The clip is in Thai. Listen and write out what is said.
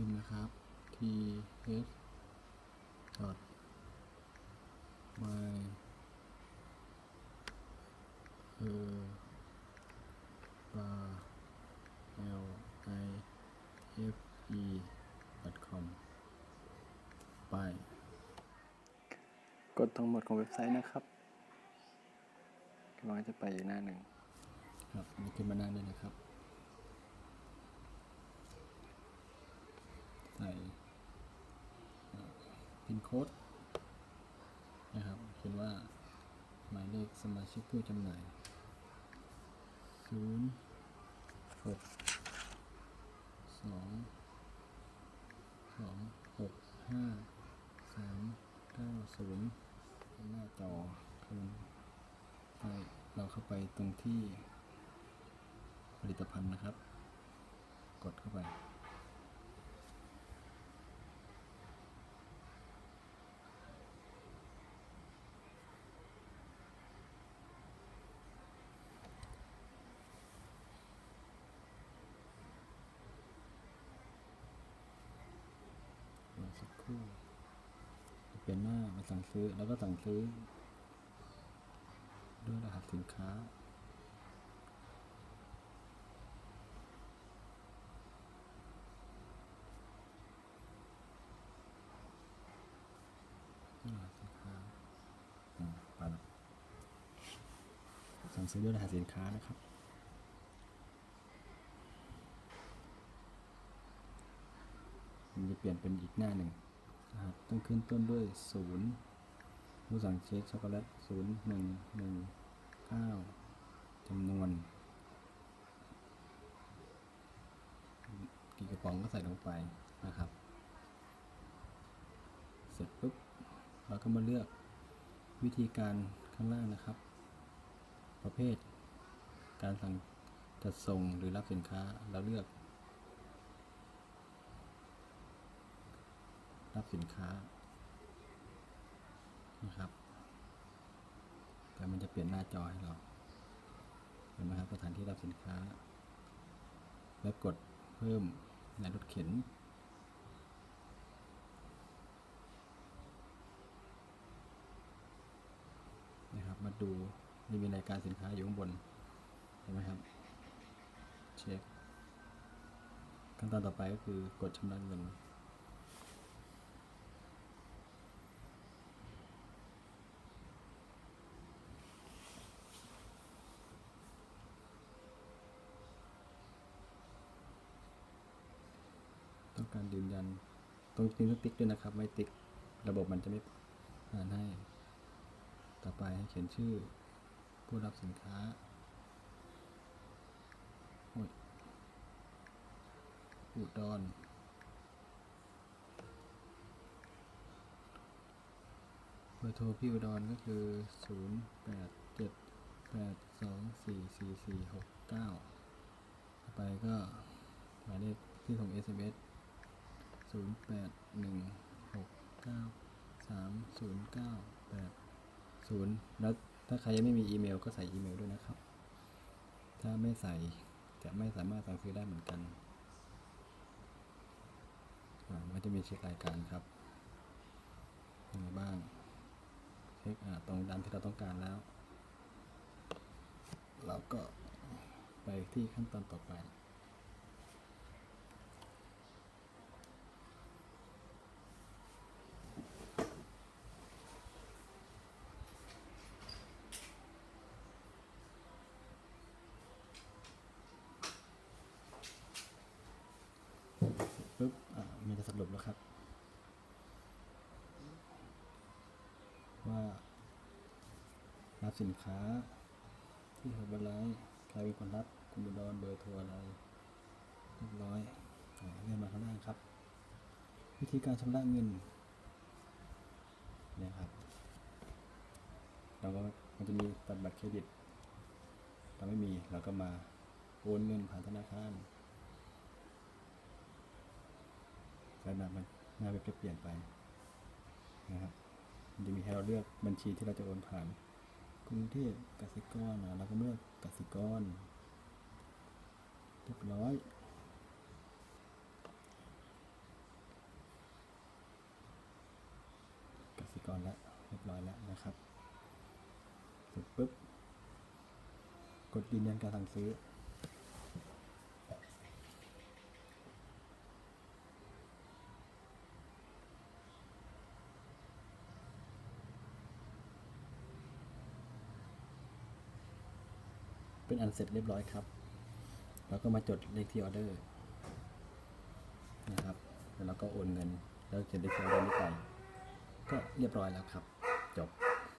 พิมพ์นะครับ t h dot my e bar l i f e dot com ไป กดทั้งหมดของเว็บไซต์นะครับกำลังจะไปอีกหน้าหนึ่งครับนี่ขึ้นมาหน้าเลยนะครับ ใส่พินโค้ดนะครับเขียนว่าหมายเลขสมาชิกผู้จำหน่าย0 6 2 2 6 5 3 9 0ห้าหน้าจอคือให้เราเข้าไปตรงที่ผลิตภัณฑ์นะครับ กดเข้าไป รอสัก คู่เปลี่ยนหน้ามาสั่งซื้อแล้วก็สั่งซื้อ ด้วยรหัสสินค้า ด้วยรหัสสินค้าอืมไปละสั่งซื้อด้วยรหัสสินค้านะครับมันจะเปลี่ยนเป็นอีกหน้าหนึ่ง นะครับต้องขึ้นต้นด้วยศูนย์ผู้สั่งเค้กช็อกโกแลตศูนย์หนึ่งหนึ่งเก้าจำนวน กี่กระป๋องก็ใส่ลงไปนะครับ เสร็จปุ๊บเราก็มาเลือกวิธีการข้างล่างนะครับ ประเภท การสั่งจัดส่งหรือรับสินค้าเราเลือก รับสินค้านะครับ แต่มันจะเปลี่ยนหน้าจอให้เราเห็นไหมครับสถานที่รับสินค้า แล้วกดเพิ่มในรถเข็นนะครับมาดูนี่มีรายการสินค้าอยู่ข้างบนเห็นไหมครับเช็คขั้นตอนต่อไปก็คือกดชำระเงิน การยืนยัน ตรงนี้ต้องติ๊กด้วยนะครับ ไม่ติ๊กระบบมันจะไม่อ่านให้ ต่อไปให้เขียนชื่อผู้รับสินค้าอุดรเบอร์โทรพี่อุดรก็คือ 0 8 7 8 2 4 4 4 6 9 ต่อไปก็หมายเลขที่ส่ง SMS 0 8 1 6 9 3 0 9 8 0แล้วถ้าใครยังไม่มีอีเมลก็ใส่อีเมลด้วยนะครับ ถ้าไม่ใส่จะไม่สามารถสั่งซื้อได้เหมือนกันมันจะมีเช็ครายการครับยังไงบ้าง เช็คตรงตามที่เราต้องการแล้ว เราก็ไปที่ขั้นตอนต่อไป ปุ๊บ อ่า มันจะสรุปแล้วครับ ว่ารับสินค้า ที่เฮอร์บไลท์ใครเป็นคนรับคุณบุดรเบอร์โทรอะไรเรียบร้อยเลื่อนมาข้างล่างครับ วิธีการชำระเงินเนี่ยครับเราก็มันจะมีตัดบัตรเครดิต เราไม่มีเราก็มาโอนเงินผ่านธนาคาร แบบมันหน้าเว็บจะเปลี่ยนไปนะครับมันจะมีให้เราเลือกบัญชีที่เราจะโอนผ่านกรุงเทพกสิกรนะเราก็เลือกกสิกรเรียบร้อยกสิกรแล้วเรียบร้อยแล้วนะครับเสร็จปุ๊บกดยืนยันการสั่งซื้อ เป็นอันเสร็จเรียบร้อยครับแล้วก็มาจดเลขที่ออเดอร์นะครับ แล้วเราก็โอนเงิน แล้วจะได้เลขที่ออเดอร์นี้ไป ก็เรียบร้อยแล้วครับ จบ